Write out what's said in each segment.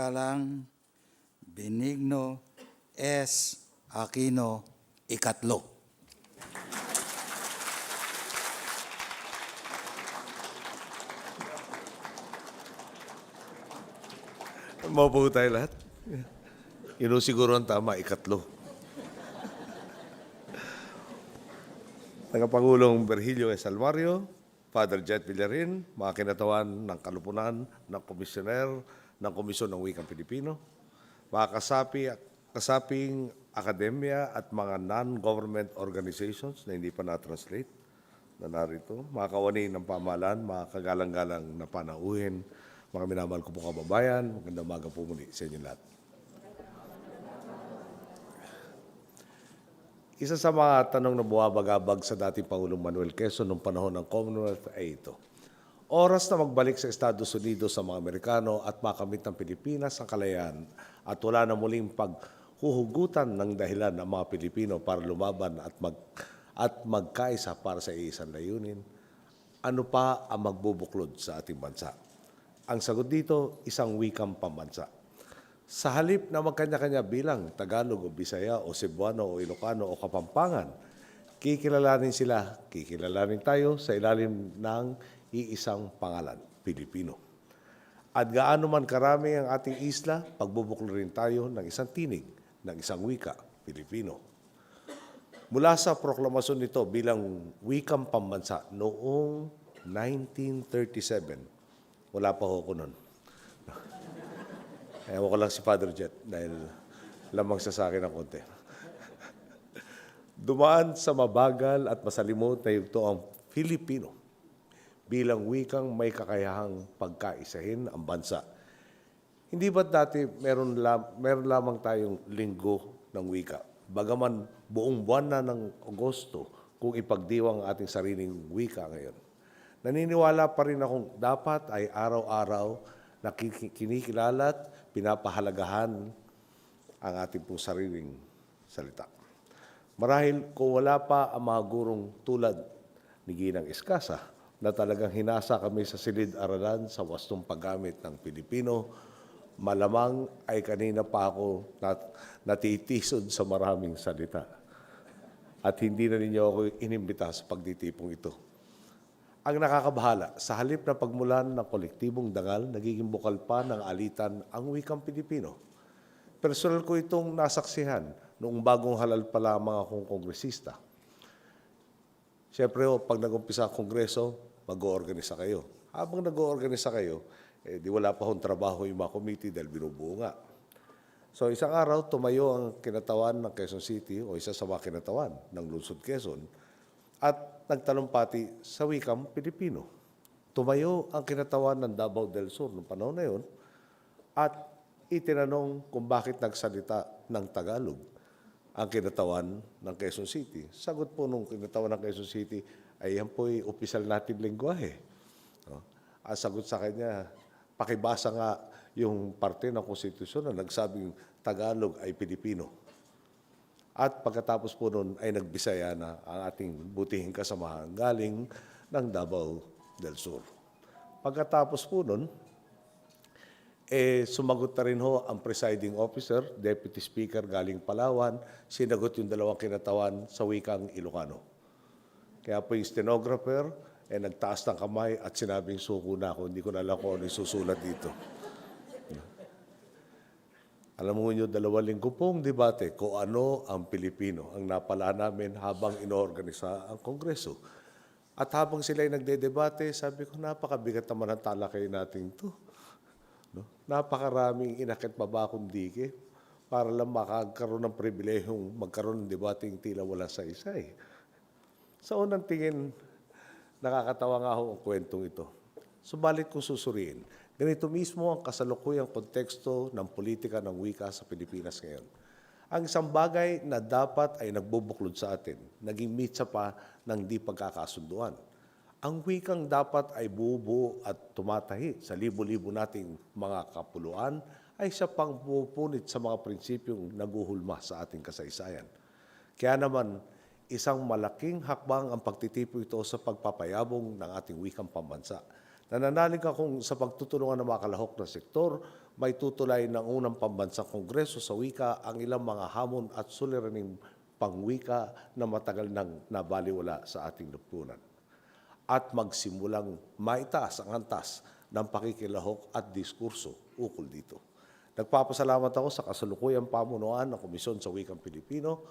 Kalang Benigno S. Aquino Ikatlo. Maupo tayo lahat. Yun siguro ang tama, ikatlo. Tagapangulong Virgilio S. Almario, Father Jet Villarin, mga kinatawan ng kalupunan ng komisyoner ng Komisyon ng Wikang Pilipino, mga kasapi, kasaping akademya at mga non-government organizations na hindi pa na-translate na narito, mga kawani ng pamahalaan, mga kagalang-galang na panauhin, mga minamahal ko po kababayan, magandang umaga po muli sa inyo lahat. Isa sa mga tanong na buwabagabag sa dating Pangulong Manuel Quezon noong panahon ng Commonwealth ay ito. Oras na magbalik sa Estados Unidos sa mga Amerikano at makamit ng Pilipinas ang kalayaan at wala na muling paghuhugutan ng dahilan ng mga Pilipino para lumaban at mag at magkaisa para sa iisang layunin. Ano pa ang magbubuklod sa ating bansa? Ang sagot dito, isang wikang pambansa. Sa halip na magkanya-kanya bilang Tagalog o Bisaya o Cebuano o Ilocano o Kapampangan, kikilalanin sila, kikilalanin tayo sa ilalim ng iisang pangalan, Pilipino. At gaano man karami ang ating isla, pagbubuklo rin tayo ng isang tinig, ng isang wika, Pilipino. Mula sa proklamasyon nito bilang wikang pambansa noong 1937, wala pa ho ako nun. Ewan ko lang si Father Jet dahil lamang sa akin ng konti. Dumaan sa mabagal at masalimot na yugto ang Filipino bilang wikang may kakayahang pagkaisahin ang bansa. Hindi ba dati meron, lam, meron lamang tayong linggo ng wika? Bagaman buong buwan na ng Agosto kung ipagdiwang ang ating sariling wika ngayon. Naniniwala pa rin akong dapat ay araw-araw na ki- kinikilala pinapahalagahan ang ating pong sariling salita. Marahil kung wala pa ang mga gurong tulad ni Ginang Iskasa na talagang hinasa kami sa silid-aralan sa wastong paggamit ng Pilipino, malamang ay kanina pa ako nat natitisod sa maraming salita. At hindi na ninyo ako inimbita sa pagditipong ito. Ang nakakabahala, sa halip na pagmulan ng kolektibong dangal, nagiging bukal pa ng alitan ang wikang Pilipino. Personal ko itong nasaksihan noong bagong halal pa lamang akong kongresista. Siyempre, pag nag-umpisa ang kongreso, mag-oorganisa kayo. Habang nag-oorganisa kayo, eh, di wala pa hong trabaho yung mga committee dahil binubuo nga. So isang araw, tumayo ang kinatawan ng Quezon City o isa sa mga kinatawan ng Lungsod Quezon at nagtalumpati sa wikang Pilipino. Tumayo ang kinatawan ng Davao del Sur noong panahon na yun at itinanong kung bakit nagsalita ng Tagalog ang kinatawan ng Quezon City. Sagot po nung kinatawan ng Quezon City ay yan po'y opisyal natin lingwahe. No? Ang sagot sa kanya, pakibasa nga yung parte ng konstitusyon na nagsabing Tagalog ay Pilipino. At pagkatapos po nun ay nagbisaya na ang ating butihing kasamahan galing ng Davao del Sur. Pagkatapos po nun, eh, sumagot na rin ho ang presiding officer, deputy speaker galing Palawan, sinagot yung dalawang kinatawan sa wikang Ilocano. Kaya po yung stenographer, eh, nagtaas ng kamay at sinabing suko na ako. Hindi ko na alam kung ano susulat dito. Alam mo nyo, dalawang linggo pong debate kung ano ang Pilipino ang napala namin habang inoorganisa ang Kongreso. At habang sila ay nagdedebate, sabi ko, napakabigat naman ang talakay natin to. No? Napakaraming inakit baba kung dike para lang makagkaroon ng pribilehong magkaroon ng debating tila wala sa isa eh. Sa unang tingin, nakakatawa nga ho ang kwentong ito. Subalit kung susuriin, ganito mismo ang kasalukuyang konteksto ng politika ng wika sa Pilipinas ngayon. Ang isang bagay na dapat ay nagbubuklod sa atin, naging mitsa pa ng di pagkakasunduan. Ang wikang dapat ay bubuo at tumatahi sa libo-libo nating mga kapuluan ay siya pang pupunit sa mga prinsipyong naguhulma sa ating kasaysayan. Kaya naman, isang malaking hakbang ang pagtitipo ito sa pagpapayabong ng ating wikang pambansa Nananalig akong sa pagtutulungan ng mga kalahok na sektor, may tutulay ng unang pambansang kongreso sa wika ang ilang mga hamon at suliraning pangwika na matagal nang nabaliwala sa ating lipunan at magsimulang maitaas ang antas ng pakikilahok at diskurso ukol dito. Nagpapasalamat ako sa kasalukuyang pamunuan ng Komisyon sa Wikang Pilipino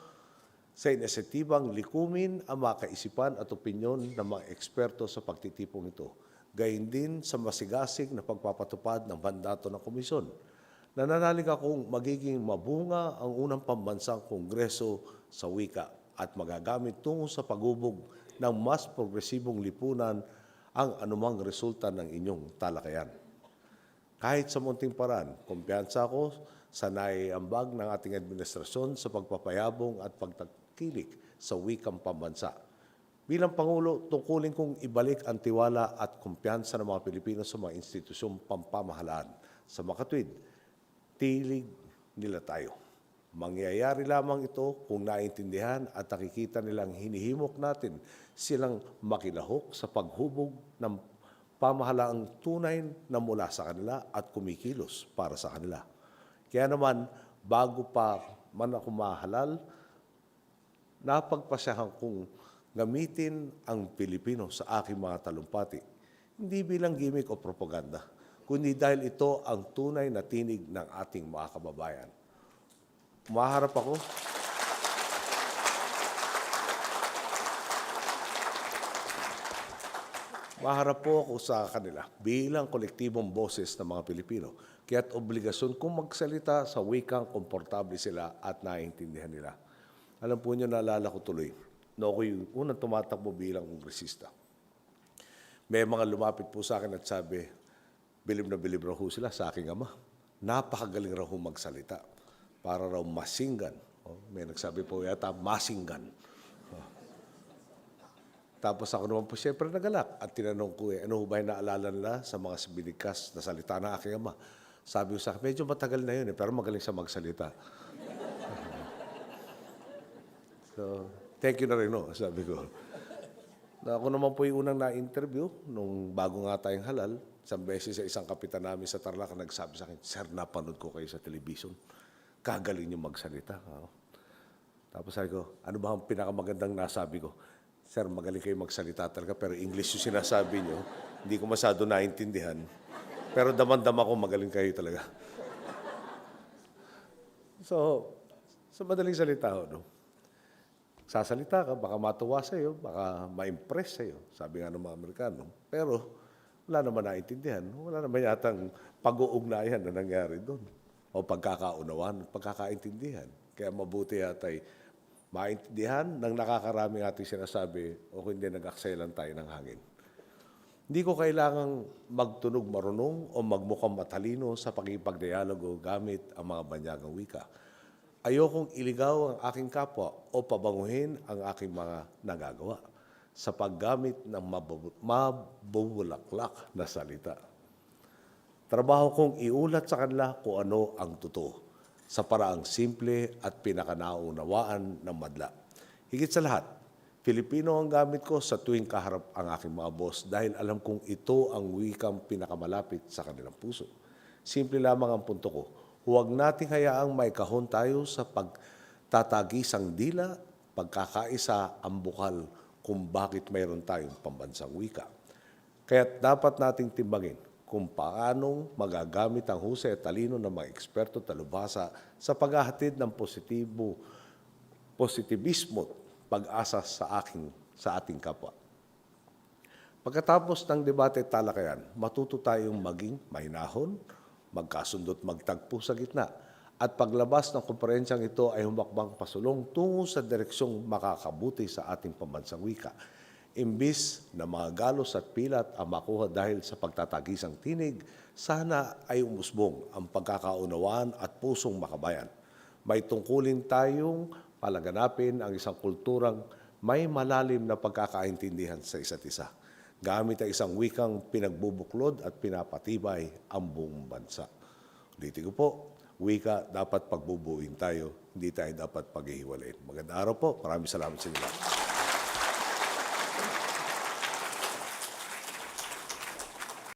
sa inisitibang likumin ang mga kaisipan at opinyon ng mga eksperto sa pagtitipong ito. Gayun din sa masigasig na pagpapatupad ng mandato ng komisyon. Nananalig akong magiging mabunga ang unang pambansang kongreso sa wika at magagamit tungo sa pagubog ng mas progresibong lipunan ang anumang resulta ng inyong talakayan. Kahit sa munting paraan, kumpiyansa ako sa naiambag ng ating administrasyon sa pagpapayabong at pagtakilik sa wikang pambansa. Bilang Pangulo, tungkulin kong ibalik ang tiwala at kumpiyansa ng mga Pilipino sa mga institusyong pampamahalaan. Sa makatwid, tilig nila tayo. Mangyayari lamang ito kung naintindihan at nakikita nilang hinihimok natin silang makilahok sa paghubog ng pamahalaang tunay na mula sa kanila at kumikilos para sa kanila. Kaya naman, bago pa man ako mahalal, napagpasyahan kong gamitin ang Pilipino sa aking mga talumpati, hindi bilang gimmick o propaganda, kundi dahil ito ang tunay na tinig ng ating mga kababayan. Umaharap ako Maharap po ako sa kanila bilang kolektibong boses ng mga Pilipino. Kaya't obligasyon kong magsalita sa wikang komportable sila at naiintindihan nila. Alam po niyo, naalala ko tuloy, no ako yung unang tumatakbo bilang kongresista. May mga lumapit po sa akin at sabi, bilib na bilib raw sila sa aking ama. Napakagaling raw magsalita. Para raw masinggan. Oh, may nagsabi po yata, masinggan. Tapos ako naman po siyempre nagalak at tinanong ko eh, ano ba yung naalala nila sa mga binigkas na salita ng aking ama? Sabi ko sa akin, medyo matagal na yun eh, pero magaling siya magsalita. so, thank you na rin, no, sabi ko. Na ako naman po yung unang na-interview nung bago nga tayong halal. Isang beses sa isang kapitan namin sa Tarlac nagsabi sa akin, Sir, napanood ko kayo sa television. Kagaling niyo magsalita. Oh. Tapos sabi ko, ano ba ang pinakamagandang nasabi ko? Sir, magaling kayo magsalita talaga, pero English yung sinasabi nyo. Hindi ko masyado naintindihan. Pero daman-dama ko magaling kayo talaga. So, sa madaling salita no? Sasalita ka, baka matuwa sa'yo, baka ma-impress sa'yo, sabi nga ng mga Amerikano. Pero, wala naman naintindihan. Wala naman yatang pag-uugnayan na nangyari doon. O pagkakaunawan, pagkakaintindihan. Kaya mabuti yata'y maintindihan ng nakakaraming ating sinasabi o hindi nag-akselan tayo ng hangin. Hindi ko kailangang magtunog marunong o magmukhang matalino sa pakipagdialogo gamit ang mga banyagang wika. Ayokong iligaw ang aking kapwa o pabanguhin ang aking mga nagagawa sa paggamit ng mabubu- mabubulaklak na salita. Trabaho kong iulat sa kanila kung ano ang totoo sa paraang simple at pinakanaunawaan ng madla. Higit sa lahat, Filipino ang gamit ko sa tuwing kaharap ang aking mga boss dahil alam kong ito ang wikang pinakamalapit sa kanilang puso. Simple lamang ang punto ko. Huwag nating hayaang may kahon tayo sa pagtatagisang dila, pagkakaisa ang bukal kung bakit mayroon tayong pambansang wika. Kaya dapat nating timbangin kung paanong magagamit ang husay at talino ng mga eksperto talubhasa sa paghahatid ng positibo, positivismo pag-asa sa aking sa ating kapwa. Pagkatapos ng debate at talakayan, matuto tayong maging mahinahon, magkasundot magtagpo sa gitna, at paglabas ng komperensyang ito ay humakbang pasulong tungo sa direksyong makakabuti sa ating pambansang wika. Imbis na mga galos at pilat ang makuha dahil sa pagtatagisang tinig, sana ay umusbong ang pagkakaunawaan at pusong makabayan. May tungkulin tayong palaganapin ang isang kulturang may malalim na pagkakaintindihan sa isa't isa gamit ang isang wikang pinagbubuklod at pinapatibay ang buong bansa. Ulitin ko po, wika dapat pagbubuin tayo, hindi tayo dapat paghihiwalayin. Magandang araw po. Maraming salamat sa inyo.